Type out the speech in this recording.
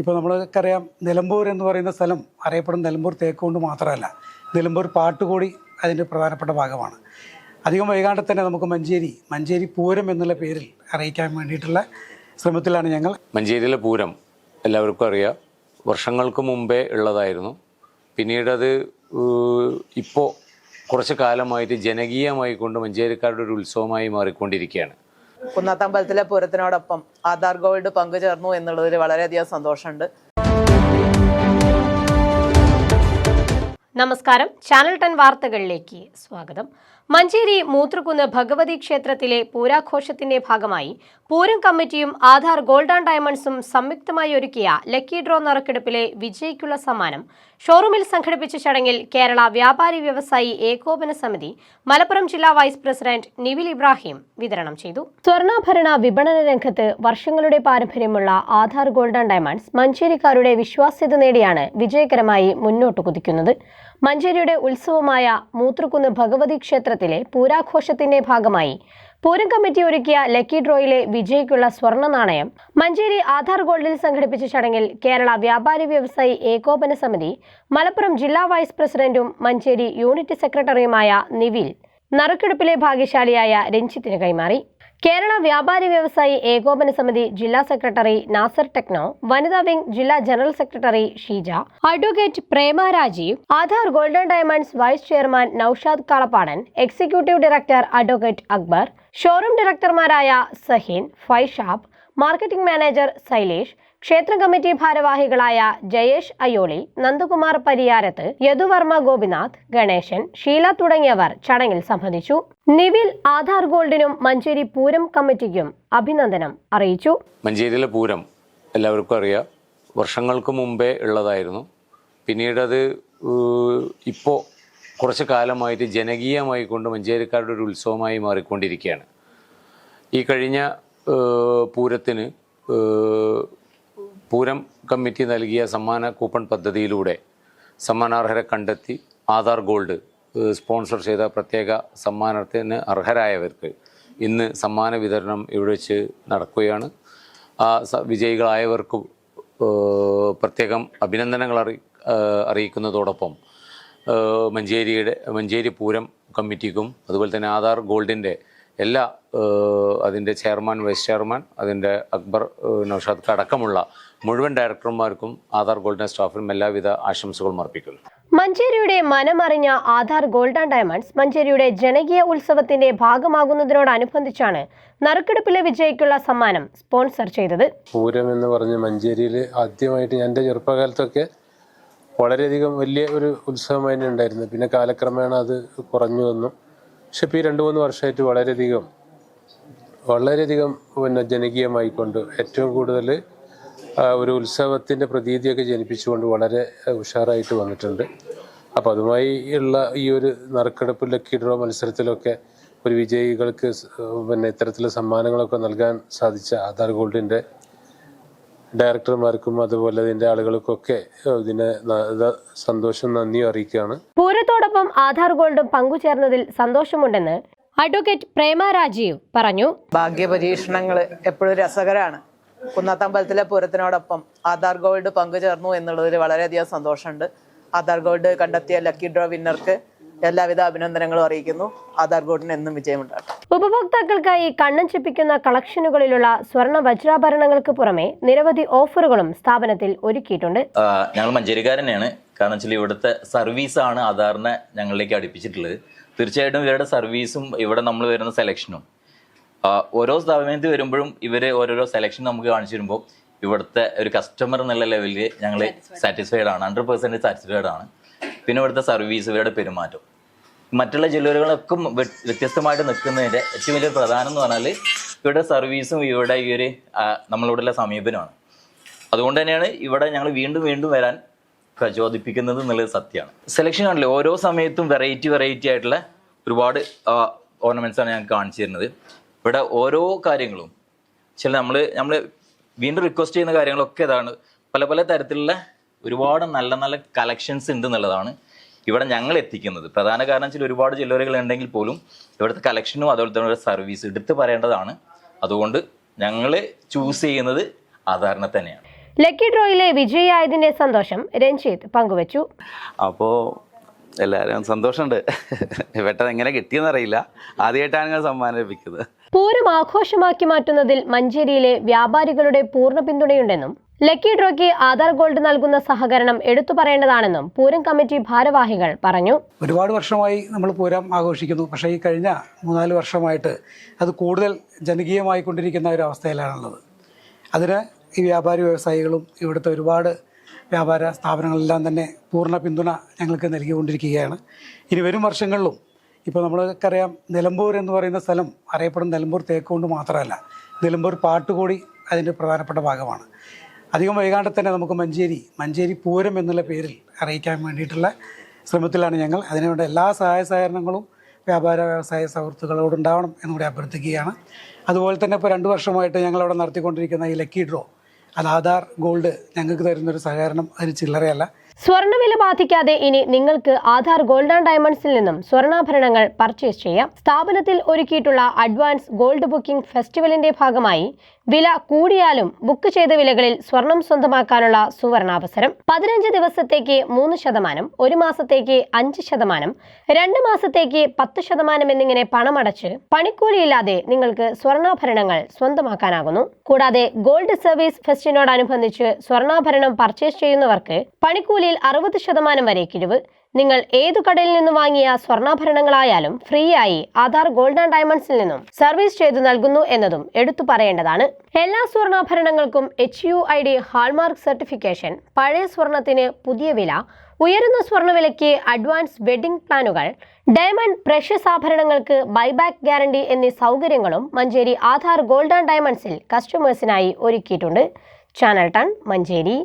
ഇപ്പോൾ നമ്മൾക്കറിയാം നിലമ്പൂർ എന്ന് പറയുന്ന സ്ഥലം അറിയപ്പെടുന്ന നിലമ്പൂർ തേക്കുകൊണ്ട് മാത്രമല്ല നിലമ്പൂർ പാട്ടുകൂടി അതിന്റെ പ്രധാനപ്പെട്ട ഭാഗമാണ്. അധികം വൈകാണ്ട് തന്നെ നമുക്ക് മഞ്ചേരി മഞ്ചേരി പൂരം എന്നുള്ള പേരിൽ അറിയിക്കാൻ വേണ്ടിയിട്ടുള്ള ശ്രമത്തിലാണ് ഞങ്ങൾ. മഞ്ചേരിയിലെ പൂരം എല്ലാവർക്കും അറിയാം. വർഷങ്ങൾക്ക് മുമ്പേ ഉള്ളതായിരുന്നു. പിന്നീട് അത് ഇപ്പോൾ കുറച്ച് കാലമായിട്ട് ജനകീയമായി കൊണ്ട് മഞ്ചേരിക്കാരുടെ ഒരു ഉത്സവമായി മാറിക്കൊണ്ടിരിക്കുകയാണ്. കുന്നത്തമ്പലത്തിലെ പൂരത്തിനോടൊപ്പം ആധാർ ഗോൾഡ് പങ്കുചേർന്നു എന്നുള്ളതിൽ വളരെയധികം സന്തോഷമുണ്ട്. നമസ്കാരം. ചാനൽ ടെൻ വാർത്തകളിലേക്ക് സ്വാഗതം. മഞ്ചേരി മൂത്രക്കുന്ന് ഭഗവതി ക്ഷേത്രത്തിലെ പൂരാഘോഷത്തിന്റെ ഭാഗമായി പൂരം കമ്മിറ്റിയും ആധാർ ഗോൾഡ് ആൻഡ് ഡയമണ്ട്സും സംയുക്തമായി ഒരുക്കിയ ലക്കി ഡ്രോ നറുക്കെടുപ്പിലെ വിജയിക്കുള്ള സമ്മാനം ഷോറൂമിൽ സംഘടിപ്പിച്ച ചടങ്ങിൽ കേരള വ്യാപാരി വ്യവസായി ഏകോപന സമിതി മലപ്പുറം ജില്ലാ വൈസ് പ്രസിഡന്റ് നിവിൽ ഇബ്രാഹിം വിതരണം ചെയ്തു. സ്വർണാഭരണ വിപണന രംഗത്ത് വർഷങ്ങളുടെ പാരമ്പര്യമുള്ള ആധാർ ഗോൾഡ് ആൻഡ് ഡയമണ്ട്സ് മഞ്ചേരിക്കാരുടെ വിശ്വാസ്യത നേടിയാണ് വിജയകരമായി മുന്നോട്ട് കുതിക്കുന്നത്. മഞ്ചേരിയുടെ ഉത്സവമായ മൂത്രക്കുന്ന് ഭഗവതി ക്ഷേത്രത്തിലെ പൂരാഘോഷത്തിന്റെ ഭാഗമായി പൂരം കമ്മിറ്റി ഒരുക്കിയ ലക്കി ഡ്രോയിലെ വിജയിക്കുള്ള സ്വർണ നാണയം മഞ്ചേരി ആധാർ ഗോൾഡിൽ സംഘടിപ്പിച്ച ചടങ്ങിൽ കേരള വ്യാപാരി വ്യവസായി ഏകോപന സമിതി മലപ്പുറം ജില്ലാ വൈസ് പ്രസിഡന്റും മഞ്ചേരി യൂണിറ്റ് സെക്രട്ടറിയുമായ നിവിൽ നറുക്കെടുപ്പിലെ ഭാഗ്യശാലിയായ രഞ്ജിത്തിന് കൈമാറി. കേരള വ്യാപാരി വ്യവസായി ഏകോപന സമിതി ജില്ലാ സെക്രട്ടറി നാസർ ടെക്നോ വനിതാ വിംഗ് ജില്ലാ general secretary Sheeja advocate Prema Rajeev Aadhaar golden diamonds vice chairman Noushad Kalappadan executive director advocate Akbar showroom ഡയറക്ടർമാരായ Saheen Faishab marketing manager Sailesh ക്ഷേത്ര കമ്മിറ്റി ഭാരവാഹികളായ ജയേഷ് അയോളി നന്ദകുമാർ പരിയാരത്ത് യദുവർമ്മ ഗോപിനാഥ് ഗണേശൻ ഷീല തുടങ്ങിയവർ ചടങ്ങിൽ സംബന്ധിച്ചു. നിവിൽ ആധാർ ഗോൾഡിനും മഞ്ചേരി പൂരം കമ്മിറ്റിക്കും അഭിനന്ദനം അറിയിച്ചു. മഞ്ചേരിയിലെ പൂരം എല്ലാവർക്കും അറിയാം. വർഷങ്ങൾക്ക് മുമ്പേ ഉള്ളതായിരുന്നു. പിന്നീട് അത് ഇപ്പോൾ കുറച്ച് കാലമായിട്ട് ജനകീയമായി കൊണ്ട് മഞ്ചേരിക്കാരുടെ ഒരു ഉത്സവമായി മാറിക്കൊണ്ടിരിക്കുകയാണ്. ഈ കഴിഞ്ഞ പൂരത്തിന് പൂരം കമ്മിറ്റി നൽകിയ സമ്മാന കൂപ്പൺ പദ്ധതിയിലൂടെ സമ്മാനാർഹരെ കണ്ടെത്തി ആധാർ ഗോൾഡ് സ്പോൺസർ ചെയ്ത പ്രത്യേക സമ്മാനത്തിന് അർഹരായവർക്ക് ഇന്ന് സമ്മാന വിതരണം ഇവിടെ വെച്ച് നടക്കുകയാണ്. വിജയികളായവർക്കും പ്രത്യേകം അഭിനന്ദനങ്ങൾ അറി അറിയിക്കുന്നതോടൊപ്പം മഞ്ചേരിയുടെ മഞ്ചേരി പൂരം കമ്മിറ്റിക്കും അതുപോലെ തന്നെ ആധാർ ഗോൾഡിന്റെ എല്ലാ അതിന്റെ ചെയർമാൻ വൈസ് ചെയർമാൻ അതിന്റെ അക്ബർ നൌഷാദ് അടക്കമുള്ള മുഴുവൻ ഡയറക്ടർമാർക്കും ആധാർ ഗോൾഡൻ സ്റ്റാഫിനും എല്ലാവിധ ആശംസകളും അർപ്പിക്കുന്നു. മഞ്ചേരിയുടെ മനമറിഞ്ഞ ആധാർ ഗോൾഡ് ആൻഡ് ഡയമണ്ട്സ് മഞ്ചേരിയുടെ ജനകീയ ഉത്സവത്തിന്റെ ഭാഗമാകുന്നതിനോടനുബന്ധിച്ചാണ് നറുക്കെടുപ്പിലെ വിജയിക്കുള്ള സമ്മാനം സ്പോൺസർ ചെയ്തത്. പൂരം എന്ന് പറഞ്ഞ് മഞ്ചേരിയിൽ ആദ്യമായിട്ട് എന്റെ ചെറുപ്പകാലത്തൊക്കെ വളരെയധികം വലിയ ഒരു ഉത്സവമായി ഉണ്ടായിരുന്നു. പിന്നെ കാലക്രമേണ അത് കുറഞ്ഞു വന്നു. പക്ഷെ ഇപ്പോൾ ഈ രണ്ട് മൂന്ന് വർഷമായിട്ട് വളരെയധികം വളരെയധികം പിന്നെ ജനകീയമായിക്കൊണ്ട് ഏറ്റവും കൂടുതൽ ഒരു ഉത്സവത്തിന്റെ പ്രതീതിയൊക്കെ ജനിപ്പിച്ചുകൊണ്ട് വളരെ ഉഷാറായിട്ട് വന്നിട്ടുണ്ട്. അപ്പോൾ അതുമായി ഉള്ള ഈ ഒരു നറുക്കെടുപ്പ് ലക്കി ഡ്രോ മത്സരത്തിലൊക്കെ ഒരു വിജയികൾക്ക് പിന്നെ ഇത്തരത്തിലുള്ള സമ്മാനങ്ങളൊക്കെ നൽകാൻ സാധിച്ച ആധാർ ഗോൾഡിന്റെ ഡയറക്ടർമാർക്കും അതുപോലെ ഇതിന്റെ ആളുകൾക്കൊക്കെ ഇതിന് സന്തോഷം നന്ദിയും അറിയിക്കുകയാണ്. പൂരത്തോടൊപ്പം ആധാർ ഗോൾഡും പങ്കുചേർന്നതിൽ സന്തോഷമുണ്ടെന്ന് അഡ്വക്കേറ്റ് പ്രേമ രാജീവ് പറഞ്ഞു. ഭാഗ്യപരീക്ഷണങ്ങൾ എപ്പോഴും രസകരമാണ് കുന്നത്തമ്പലത്തിലെ പൂരത്തിനോടൊപ്പം ആധാർ ഗോൾഡ് പങ്കുചേർന്നു എന്നുള്ളതിൽ വളരെയധികം സന്തോഷമുണ്ട്. ആധാർ ഗോൾഡ് കണ്ടെത്തിയ ലക്കി ഡ്രോ വിന്നർക്ക് എല്ലാവിധ അഭിനന്ദനങ്ങളും അറിയിക്കുന്നു. ആധാർ ഗോൾഡിന് എന്നും വിജയമുണ്ടാകട്ടെ. ഉപഭോക്താക്കൾക്കായി കണ്ണൻ ചെപ്പിക്കുന്ന കളക്ഷനുകളിലുള്ള സ്വർണ വജ്രാഭരണങ്ങൾക്ക് പുറമെ നിരവധി ഓഫറുകളും സ്ഥാപനത്തിൽ ഒരുക്കിയിട്ടുണ്ട്. ഞങ്ങൾ മഞ്ചേരിക്കാരനെയാണ്. കാരണം വെച്ചാൽ ഇവിടുത്തെ സർവീസാണ് ആധാറിനെ ഞങ്ങളിലേക്ക് അടുപ്പിച്ചിട്ടുള്ളത്. തീർച്ചയായിട്ടും ഇവരുടെ സർവീസും ഇവിടെ നമ്മൾ വരുന്ന സെലക്ഷനും ഓരോ സ്ഥാപനത്തിൽ വരുമ്പോഴും ഇവർ ഓരോരോ സെലക്ഷൻ നമുക്ക് കാണിച്ചു തരുമ്പോൾ ഇവിടുത്തെ ഒരു കസ്റ്റമർ എന്നുള്ള ലെവലിൽ ഞങ്ങൾ സാറ്റിസ്ഫൈഡ് ആണ്. ഹൺഡ്രഡ് പെർസെന്റ് സാറ്റിസ്ഫൈഡ് ആണ്. പിന്നെ ഇവിടുത്തെ സർവീസ് ഇവരുടെ പെരുമാറ്റം. മറ്റുള്ള ജില്ലകളൊക്കെ വ്യ- വ്യത്യസ്തമായിട്ട് നിൽക്കുന്നതിന്റെ ഏറ്റവും വലിയ പ്രധാനം എന്ന് പറഞ്ഞാൽ ഇവിടെ സർവീസും ഇവിടെ ഈ ഒരു നമ്മളോടുള്ള സമീപനമാണ്. അതുകൊണ്ട് തന്നെയാണ് ഇവിടെ ഞങ്ങൾ വീണ്ടും വീണ്ടും വരാൻ പ്രചോദിപ്പിക്കുന്നത് എന്നുള്ളത് സത്യമാണ്. സെലക്ഷൻ ആണല്ലോ ഓരോ സമയത്തും വെറൈറ്റി വെറൈറ്റി ആയിട്ടുള്ള ഒരുപാട് ഓർണമെന്റ്സ് ആണ് ഞങ്ങൾക്ക് കാണിച്ചു തരുന്നത്. ഇവിടെ ഓരോ കാര്യങ്ങളും ചില നമ്മൾ നമ്മൾ വീണ്ടും റിക്വസ്റ്റ് ചെയ്യുന്ന കാര്യങ്ങളൊക്കെ ഇതാണ്. പല പല തരത്തിലുള്ള ഒരുപാട് നല്ല നല്ല കളക്ഷൻസ് ഉണ്ട് എന്നുള്ളതാണ് ഇവിടെ ഞങ്ങൾ എത്തിക്കുന്നത്. പ്രധാന കാരണം വെച്ചാൽ ഒരുപാട് ജില്ലകൾ ഉണ്ടെങ്കിൽ പോലും ഇവിടുത്തെ കളക്ഷനും അതുപോലെ തന്നെ സർവീസ് എടുത്തു പറയേണ്ടതാണ്. അതുകൊണ്ട് ഞങ്ങൾ ചൂസ് ചെയ്യുന്നത് ആധാറിനെ തന്നെയാണ്. ലക്കി ഡ്രോയിലെ വിജയിയായതിന്റെ സന്തോഷം രഞ്ജിത്ത് പങ്കുവച്ചു. അപ്പോൾ എല്ലാവരും സന്തോഷമുണ്ട്. പെട്ടെന്ന് എങ്ങനെ കിട്ടിയെന്ന് അറിയില്ല. ആദ്യമായിട്ടാണ് ഞാൻ സമ്മാനം ലഭിക്കുന്നത്. പൂരം ആഘോഷമാക്കി മാറ്റുന്നതിൽ മഞ്ചേരിയിലെ വ്യാപാരികളുടെ പൂർണ പിന്തുണയുണ്ടെന്നും ലക്കി ഡ്രോയ്ക്ക് ആധാർ ഗോൾഡ് നൽകുന്ന സഹകരണം എടുത്തു പറയേണ്ടതാണെന്നും പൂരം കമ്മിറ്റി ഭാരവാഹികൾ പറഞ്ഞു. ഒരുപാട് വർഷമായി നമ്മൾ പൂരം ആഘോഷിക്കുന്നു. പക്ഷേ ഈ കഴിഞ്ഞ മൂന്നാൽ വർഷമായിട്ട് അത് കൂടുതൽ ജനകീയമായി കൊണ്ടിരിക്കുന്ന ഒരു അവസ്ഥയിലാണുള്ളത്. അതിന് ഈ വ്യാപാരി വ്യവസായികളും ഇവിടുത്തെ ഒരുപാട് വ്യാപാര സ്ഥാപനങ്ങളെല്ലാം തന്നെ പൂർണ പിന്തുണ ഞങ്ങൾക്ക് നൽകിക്കൊണ്ടിരിക്കുകയാണ്. ഇനി വരും വർഷങ്ങളിലും ഇപ്പോൾ നമ്മൾക്കറിയാം നിലമ്പൂർ എന്ന് പറയുന്ന സ്ഥലം അറിയപ്പെടുന്ന നിലമ്പൂർ തേക്ക് കൊണ്ട് മാത്രമല്ല നിലമ്പൂർ പാട്ടുകൂടി അതിന്റെ പ്രധാനപ്പെട്ട ഭാഗമാണ്. അധികം വൈകാണ്ട് തന്നെ നമുക്ക് മഞ്ചേരി മഞ്ചേരി പൂരം എന്നുള്ള പേരിൽ അറിയിക്കാൻ വേണ്ടിയിട്ടുള്ള ശ്രമത്തിലാണ് ഞങ്ങൾ. അതിനുവേണ്ട എല്ലാ സഹായ സഹകരണങ്ങളും വ്യാപാര വ്യവസായ സുഹൃത്തുക്കളോടുണ്ടാവണം എന്നുകൂടി അഭ്യർത്ഥിക്കുകയാണ്. അതുപോലെ തന്നെ ഇപ്പോൾ രണ്ട് വർഷമായിട്ട് ഞങ്ങളവിടെ നടത്തിക്കൊണ്ടിരിക്കുന്ന ഈ ലക്കി ഡ്രോ അത് ആധാർ ഗോൾഡ് ഞങ്ങൾക്ക് തരുന്നൊരു സഹകരണം അതിന് ചില്ലറയല്ല. സ്വർണവില ബാധിക്കാതെ ഇനി നിങ്ങൾക്ക് ആധാർ ഗോൾഡ് ആൻഡ് ഡയമണ്ട്സിൽ നിന്നും സ്വർണാഭരണങ്ങൾ പർച്ചേസ് ചെയ്യാം. സ്ഥാപനത്തിൽ ഒരുക്കിയിട്ടുള്ള അഡ്വാൻസ് ഗോൾഡ് ബുക്കിംഗ് ഫെസ്റ്റിവലിന്റെ ഭാഗമായി വില കൂടിയാലും ബുക്ക് ചെയ്ത വിലകളിൽ സ്വർണം സ്വന്തമാക്കാനുള്ള സുവർണാവസരം. പതിനഞ്ച് ദിവസത്തേക്ക് മൂന്ന് ശതമാനം ഒരു മാസത്തേക്ക് അഞ്ച് ശതമാനം രണ്ട് മാസത്തേക്ക് പത്ത് ശതമാനം എന്നിങ്ങനെ പണമടച്ച് പണിക്കൂലിയില്ലാതെ നിങ്ങൾക്ക് സ്വർണാഭരണങ്ങൾ സ്വന്തമാക്കാനാകുന്നു. കൂടാതെ ഗോൾഡ് സർവീസ് ഫെസ്റ്റിനോടനുബന്ധിച്ച് സ്വർണാഭരണം പർച്ചേസ് ചെയ്യുന്നവർക്ക് പണിക്കൂലിയിൽ അറുപത് ശതമാനം വരെ കിഴിവ് നിങ്ങൾ ഏതു കടയിൽ നിന്ന് വാങ്ങിയ സ്വർണാഭരണങ്ങളായാലും ഫ്രീ ആയി ആധാർ ഗോൾഡ് ആൻഡ് ഡയമണ്ട്സിൽ നിന്നും സർവീസ് ചെയ്തു നൽകുന്നു എന്നതും എടുത്തു പറയേണ്ടതാണ്. എല്ലാ സ്വർണാഭരണങ്ങൾക്കും H U I D hallmark certification പഴയ സ്വർണത്തിന് പുതിയ വില ഉയരുന്ന സ്വർണവിലയ്ക്ക് അഡ്വാൻസ് വെഡിംഗ് പ്ലാനുകൾ ഡയമണ്ട് പ്രഷ്യസ് ആഭരണങ്ങൾക്ക് ബൈബാക്ക് ഗ്യാരണ്ടി എന്നീ സൗകര്യങ്ങളും മഞ്ചേരി ആധാർ ഗോൾഡ് ആൻഡ് ഡയമണ്ട്സിൽ കസ്റ്റമേഴ്സിനായി ഒരുക്കിയിട്ടുണ്ട്. ചാനൽ ടൺ മഞ്ചേരി.